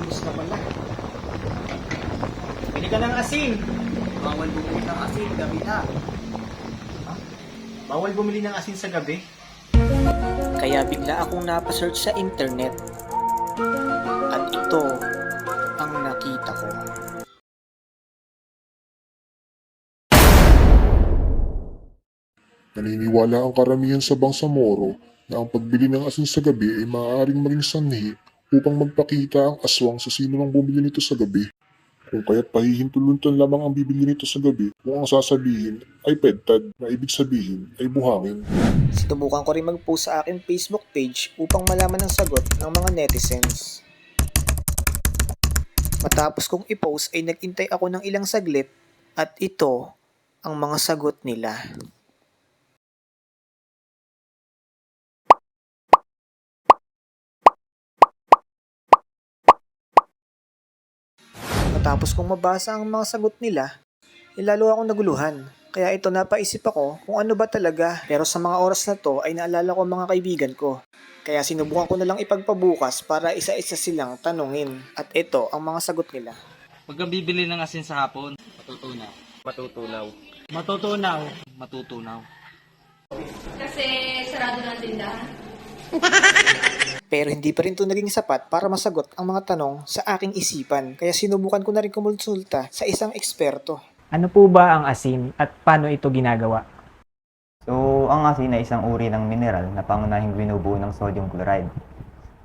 ubus na pala. Bili ka ng asin. Bawal bumili ng asin, gabi na. Bawal bumili ng asin sa gabi. Kaya bigla akong napasearch sa internet. At ito ang nakita ko. Naniniwala ang karamihan sa Bangsamoro na ang pagbili ng asin sa gabi ay maaaring maging sanhi upang magpakita ang aswang sa sino mang bumili nito sa gabi. Kung kaya't pahihintuluntan lamang ang bibili nito sa gabi kung ang sasabihin ay pedtad na ibig sabihin ay buhangin. Sinubukan ko rin mag-post sa aking Facebook page upang malaman ang sagot ng mga netizens. Matapos kong i-post ay nagintay ako ng ilang saglit at ito ang mga sagot nila. Matapos kong mabasa ang mga sagot nila, eh, lalo akong naguluhan. Kaya ito napaisip ako kung ano ba talaga. Pero sa mga oras na to ay naalala ko ang mga kaibigan ko. Kaya sinubukan ko na lang ipagpabukas para isa-isa silang tanungin. At ito ang mga sagot nila. Pag kang bibili ng asin sa hapon, matutunaw. Matutunaw. Matutunaw. Matutunaw. Kasi sarado na ang tindahan. Pero hindi pa rin ito naging sapat para masagot ang mga tanong sa aking isipan. Kaya sinubukan ko na rin kumonsulta sa isang eksperto. Ano po ba ang asin at paano ito ginagawa? So, ang asin ay isang uri ng mineral na pangunahing binubuo ng sodium chloride.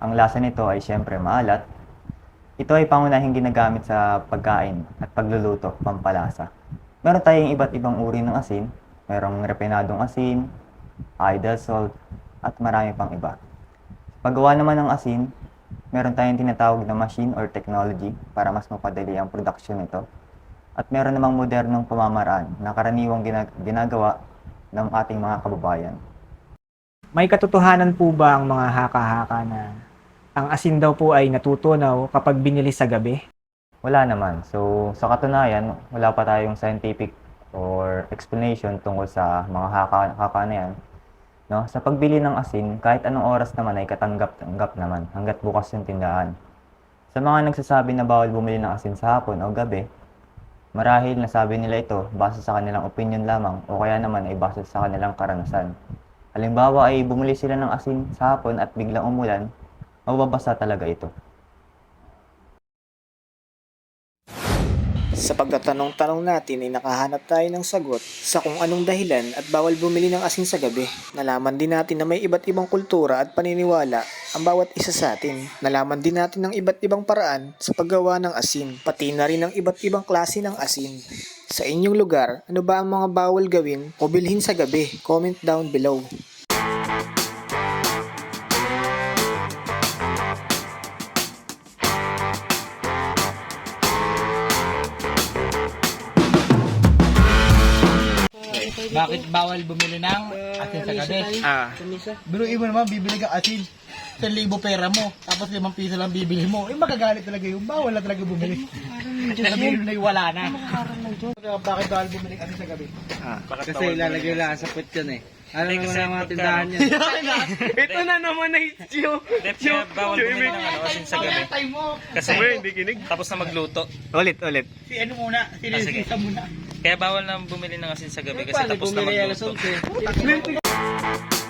Ang lasa nito ay siyempre maalat. Ito ay pangunahing ginagamit sa pagkain at pagluluto, pampalasa. Meron tayong iba't ibang uri ng asin. Merong refinadong asin, idle salt, at marami pang iba. Paggawa naman ng asin, meron tayong tinatawag na machine or technology para mas mapadali ang production nito. At meron namang modernong pamamaraan na karaniwang ginag- ginagawa ng ating mga kababayan. May katotohanan po ba ang mga haka-haka na ang asin daw po ay natutunaw kapag binili sa gabi? Wala naman. So, sa katunayan, wala pa tayong scientific or explanation tungkol sa mga haka, haka na yan. No? Sa pagbili ng asin, kahit anong oras naman ay katanggap-tanggap naman hanggat bukas yung tindahan. Sa mga nagsasabi na bawal bumili ng asin sa hapon o gabi, marahil nasabi nila ito base sa kanilang opinion lamang o kaya naman ay base sa kanilang karanasan. Halimbawa ay bumili sila ng asin sa hapon at biglang umulan, mababasa talaga ito. Sa pagtatanong-tanong natin ay nakahanap tayo ng sagot sa kung anong dahilan at bawal bumili ng asin sa gabi. Nalaman din natin na may iba't ibang kultura at paniniwala ang bawat isa sa atin. Nalaman din natin ng iba't ibang paraan sa paggawa ng asin, pati na rin ang iba't ibang klase ng asin. Sa inyong lugar, ano ba ang mga bawal gawin o bilhin sa gabi? Comment down below. Bakit bawal bumili ng asin sa gabi? Ah, Biruin mo naman, bibili ka asin. 1,000 pera mo, tapos 5 piso lang bibili mo. Eh, magagalit talaga yung bawal na talaga bumili. Sabihin mo na yung wala na. Bakit bawal bumili ng asin sa gabi? Kasi ilalagay lang sa put yun eh. Ano naman ang mga tindahan yan? Ito na naman na yung Kaya bawal bumili ng ano, asin sa gabi. time mo. Kasi tapos na magluto. ulit, ulit. Si ano muna, si Ah. Lisa muna. Kaya bawal na bumili ng asin sa gabi kasi tapos na magluto.